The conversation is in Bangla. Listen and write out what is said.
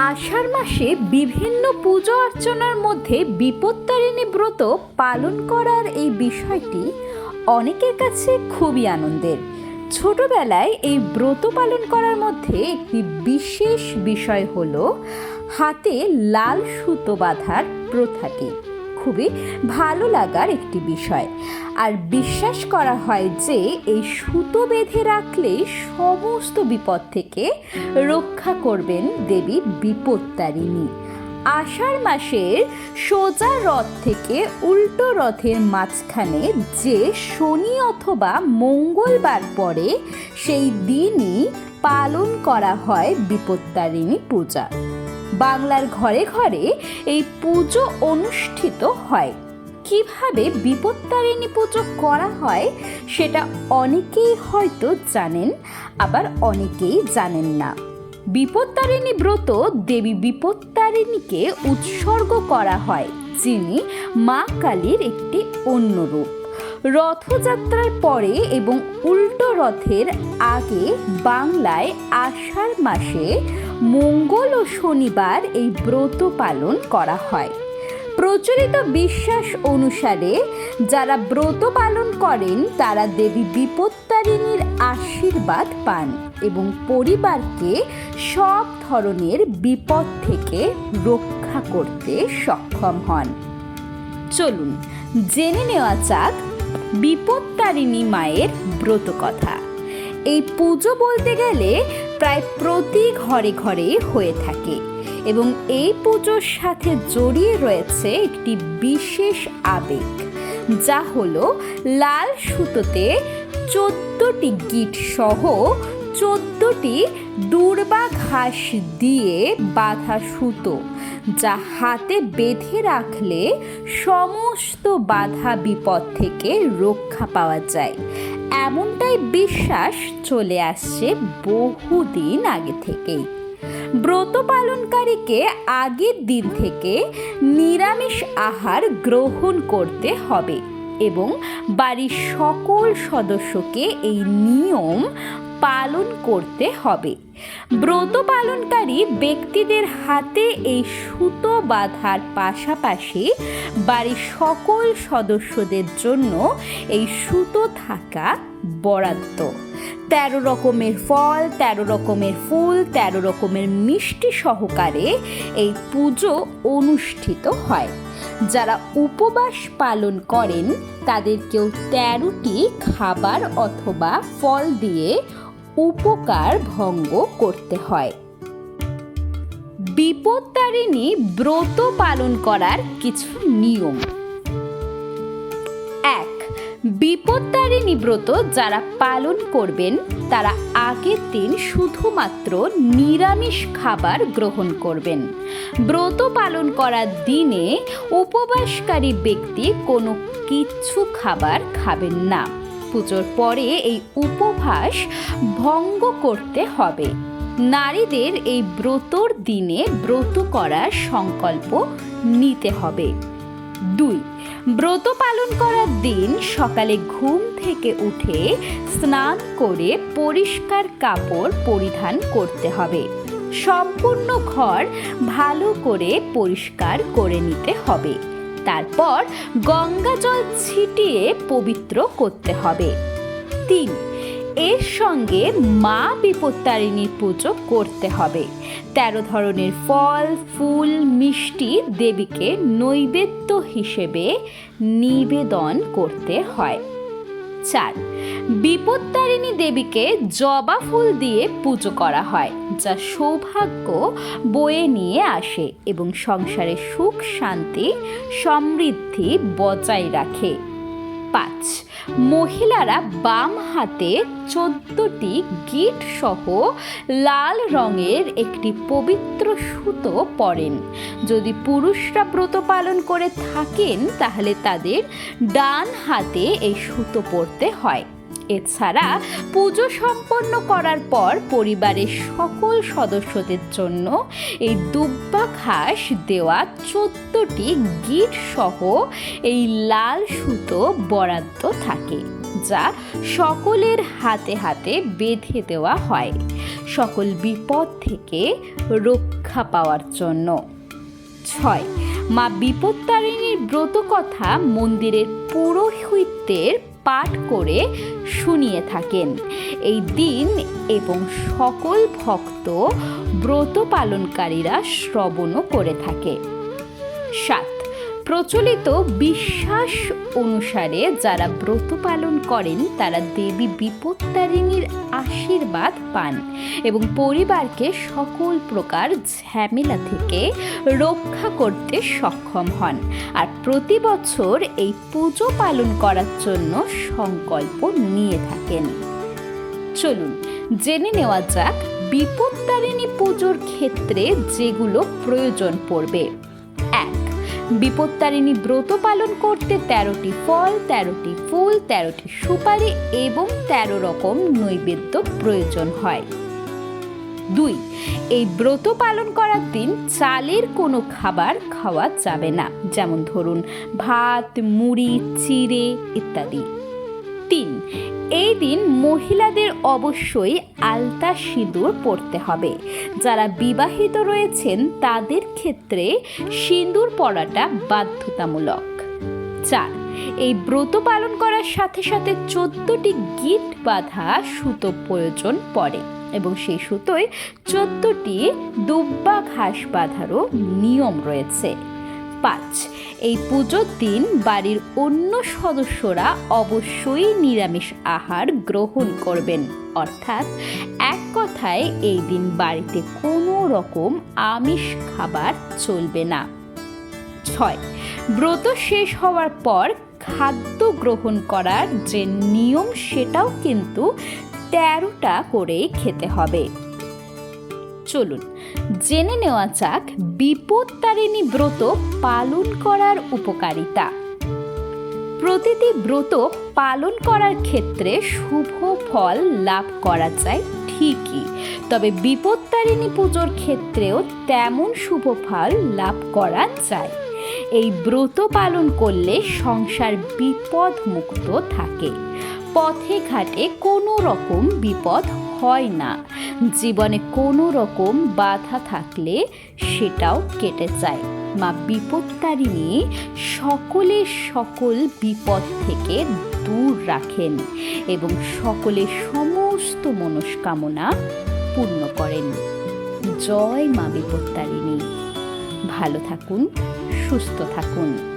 আষাঢ় মাসে বিভিন্ন পুজো অর্চনার মধ্যে বিপত্তারিণী ব্রত পালন করার এই বিষয়টি অনেকের কাছে খুবই আনন্দের। ছোটবেলায় এই ব্রত পালন করার মধ্যে একটি বিশেষ বিষয় হলো হাতে লাল সুতো বাঁধার প্রথাটি। খুবই ভালো লাগার একটি বিষয়। আর বিশ্বাস করা হয় যে, এই সুতো বেঁধে রাখলে সমস্ত বিপদ থেকে রক্ষা করবেন দেবী বিপত্তারিণী। আষাঢ় মাসের সোজা রথ থেকে উল্টো রথের মাঝখানে যে শনি অথবা মঙ্গলবার পরে সেই দিনই পালন করা হয় বিপত্তারিণী পূজা। বাংলার ঘরে ঘরে এই পুজো অনুষ্ঠিত হয়। কীভাবে বিপত্তারিণী পুজো করা হয় সেটা অনেকেই হয়তো জানেন, আবার অনেকেই জানেন না। বিপত্তারিণী ব্রত দেবী বিপত্তারিণীকে উৎসর্গ করা হয়, যিনি মা কালীর একটি অন্য রূপ রথযাত্রার পরে এবং উল্টো রথের আগে বাংলায় আষাঢ় মাসে মঙ্গল ও শনিবার এই ব্রত পালন করা হয়। প্রচলিত বিশ্বাস অনুসারে যারা ব্রত পালন করেন, তারা দেবী বিপত্তারিণীর আশীর্বাদ পান এবং পরিবারকে সব ধরনের বিপদ থেকে রক্ষা করতে সক্ষম হন। চলুন, জেনে নেওয়া যাক বিপত্তারিণী মায়ের ব্রত কথা। এই পুজো বলতে গেলে প্রায় প্রতি ঘরে ঘরে হয়ে থাকে এবং এই পুজোর সাথে জড়িয়ে রয়েছে একটি বিশেষ আবেগ, যা হলো লাল সুতোতে চোদ্দটি গিট সহ চোদ্দটি দূর্বা ঘাস দিয়ে বাঁধা সুতো, যা হাতে বেঁধে রাখলে সমস্ত বাধা বিপদ থেকে রক্ষা পাওয়া যায়। এমনটাই বিশ্বাস চলে আসছে বহুদিন আগে থেকেই। ব্রত পালনকারীকে আগের দিন থেকে নিরামিষ আহার গ্রহণ করতে হবে এবং বাড়ির সকল সদস্যকে এই নিয়ম পালন করতে হবে। ব্রত পালনকারী ব্যক্তিদের হাতে এই সুতো বাঁধার পাশাপাশি বাড়ির সকল সদস্যদের জন্য এই সুতো থাকা বরাদ্দ। তেরো রকমের ফল, তেরো রকমের ফুল, তেরো রকমের মিষ্টি সহকারে এই পুজো অনুষ্ঠিত হয়। যারা উপবাস পালন করেন, তাদেরকেও তেরোটি খাবার অথবা ফল দিয়ে উপকার ভঙ্গ করতে হয়। বিপত্তারিণী ব্রত পালন করার কিছু নিয়ম। এক বিপত্তারিণী ব্রত যারা পালন করবেন, তারা আগের দিন শুধুমাত্র নিরামিষ খাবার গ্রহণ করবেন। ব্রত পালন করার দিনে উপবাসকারী ব্যক্তি কোনো কিচ্ছু খাবার খাবেন না। পুজোর পরে এই উপবাস ভঙ্গ করতে হবে। নারীদের এই ব্রতর দিনে ব্রত করার সংকল্প নিতে হবে। দুই, ব্রত পালন করার দিন সকালে ঘুম থেকে উঠে স্নান করে পরিষ্কার কাপড় পরিধান করতে হবে। সম্পূর্ণ ঘর ভালো করে পরিষ্কার করে নিতে হবে। তারপর গঙ্গা জল ছিটিয়ে পবিত্র করতে হবে। তিন, এর সঙ্গে মা বিপত্তারিণীর পুজো করতে হবে। তেরো ধরনের ফল, ফুল, মিষ্টি দেবীকে নৈবেদ্য হিসেবে নিবেদন করতে হয়। চার বিপত্তারিণী দেবীকে জবা ফুল দিয়ে পুজো করা হয়, যা সৌভাগ্য বয়ে নিয়ে আসে এবং সংসারে সুখ, শান্তি, সমৃদ্ধি বজায় রাখে। পাঁচ। মহিলারা বাম হাতে চোদ্দটি গিট সহ লাল রঙের একটি পবিত্র সুতো পরেন। যদি পুরুষরা ব্রত পালন করে থাকেন, তাহলে তাদের ডান হাতে এই সুতো পরতে হয়। এছাড়া পুজো সম্পন্ন করার পর পরিবারের সকল সদস্যদের জন্য এই দুব্বা ঘাস দেওয়া চোদ্দটি গিট সহ এই লাল সুতো বরাদ্দ থাকে, যা সকলের হাতে হাতে বেঁধে দেওয়া হয় সকল বিপদ থেকে রক্ষা পাওয়ার জন্য। ছয়, মা বিপত্তারিণীর ব্রত কথা মন্দিরের পুরোহিতদের পাঠ করে শুনিয়ে থাকেন। এই দিন এবং সকল ভক্ত ব্রত পালনকারীরা শ্রবণও করে থাকে। সাত প্রচলিত বিশ্বাস অনুসারে যারা ব্রত পালন করেন, তারা দেবী বিপত্তারিণীর আশীর্বাদ পান এবং পরিবারকে সকল প্রকার ঝামেলা থেকে রক্ষা করতে সক্ষম হন। আর প্রতি বছর এই পুজো পালন করার জন্য সংকল্প নিয়ে থাকেন। চলুন, জেনে নেওয়া যাক বিপত্তারিণী পুজোর ক্ষেত্রে যেগুলো প্রয়োজন পড়বে। বিপত্তারিণী ব্রত পালন করতে তেরোটি ফল, তেরোটি ফুল, তেরোটি সুপারি এবং তেরো রকম নৈবেদ্য প্রয়োজন হয়। দুই, এই ব্রত পালন করার দিন চালের কোনো খাবার খাওয়া যাবে না, যেমন ধরুন ভাত, মুড়ি, চিড়ে ইত্যাদি। তিন, এই দিন মহিলাদের অবশ্যই আলতা সিঁদুর পরতে হবে। যারা বিবাহিত রয়েছেন তাদের ক্ষেত্রে সিঁদুর পরাটা বাধ্যতামূলক। চার, এই ব্রত পালন করার সাথে সাথে চোদ্দটি গিট বাঁধা সুতো প্রয়োজন পড়ে এবং সেই সুতোয় চোদ্দটি দুব্বা ঘাস বাঁধারও নিয়ম রয়েছে। পাঁচ। এই পুজোর দিন বাড়ির অন্য সদস্যরা অবশ্যই নিরামিষ আহার গ্রহণ করবেন। অর্থাৎ এক কথায় এই দিন বাড়িতে কোনো রকম আমিষ খাবার চলবে না। ছয়। ব্রত শেষ হওয়ার পর খাদ্য গ্রহণ করার যে নিয়ম সেটাও কিন্তু তেরোটা করেই খেতে হবে। চলুন। জেনে নেওয়া যাক বিপত্তারিণী ব্রত পালন করার উপকারিতা। প্রতিটি ব্রত পালন করার ক্ষেত্রে শুভ ফল লাভ করা যায় ঠিকই। তবে বিপত্তারিণী পুজোর ক্ষেত্রেও তেমন শুভ ফল লাভ করা যায়। এই ব্রত পালন করলে সংসার বিপদ মুক্ত থাকে। পথে ঘাটে কোনো রকম বিপদ হয় না। জীবনে কোনো রকম বাধা থাকলে সেটাও কেটে যায়। মা বিপত্তারিণী সকলে সকল বিপদ থেকে দূর রাখেন এবং সকলের সমস্ত মনস্কামনা পূর্ণ করেন। জয় মা বিপত্তারিণী ভালো থাকুন, সুস্থ থাকুন।